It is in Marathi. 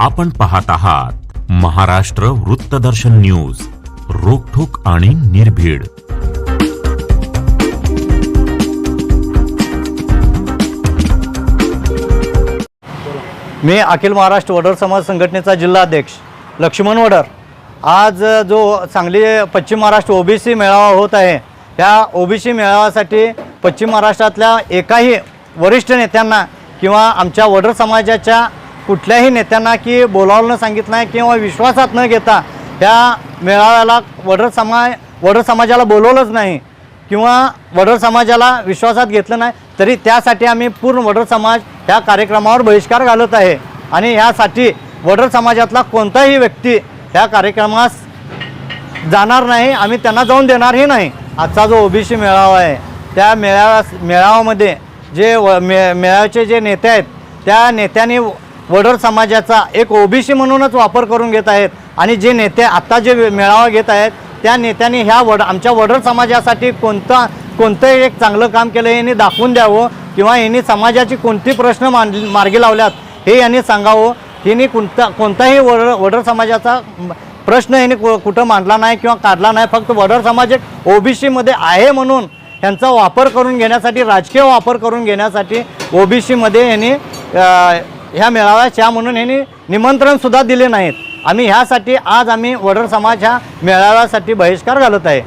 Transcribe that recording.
आपण पाहत आहात महाराष्ट्र वृत्तदर्शन न्यूज रोखोक आणि निर्भीड. मी अखिल महाराष्ट्र वडर समाज संघटनेचा जिल्हाध्यक्ष लक्ष्मण वडर. आज जो सांगली पश्चिम महाराष्ट्र ओबीसी मेळावा होत आहे त्या ओबीसी मेळाव्यासाठी पश्चिम महाराष्ट्रातल्या एकाही वरिष्ठ नेत्यांना किंवा आमच्या वडर समाजाच्या कुठल्याही नेत्यांना की बोलावलं सांगितलं नाही किंवा विश्वासात न घेता त्या मेळाव्याला वडर समाज वडर समाजाला बोलवलंच नाही किंवा वडर समाजाला विश्वासात घेतलं नाही तरी त्यासाठी आम्ही पूर्ण वडर समाज ह्या कार्यक्रमावर बहिष्कार घालत आहे. आणि ह्यासाठी वडर समाजातला कोणताही व्यक्ती ह्या कार्यक्रमास जाणार नाही आम्ही त्यांना जाऊन देणारही नाही. आजचा जो ओबीसी मेळावा आहे त्या मेळाव्या मेळाव्यामध्ये जे व मे मेळाव्याचे जे नेते आहेत त्या नेत्यांनी वडर समाजाचा एक ओबीसी म्हणूनच वापर करून घेत आहेत आणि जे नेते आत्ता जे मेळावा घेत आहेत त्या नेत्यांनी ह्या वड आमच्या वडर समाजासाठी कोणता कोणतंही एक चांगलं काम केलं यांनी दाखवून द्यावं किंवा यांनी समाजाची कोणती प्रश्न मान मार्गी लावल्यात हे यांनी सांगावं. यांनी कोणता कोणताही वडर वडर समाजाचा प्रश्न यांनी कु कुठं मांडला नाही किंवा काढला नाही फक्त वडर समाज एक ओबीसीमध्ये आहे म्हणून ह्यांचा वापर करून घेण्यासाठी राजकीय वापर करून घेण्यासाठी ओबीसीमध्ये यांनी ह्या मेळाव्यात या म्हणून यांनी निमंत्रणसुद्धा दिले नाहीत. आम्ही ह्यासाठी आज आम्ही वडर समाज ह्या मेळाव्यासाठी बहिष्कार घालत आहे.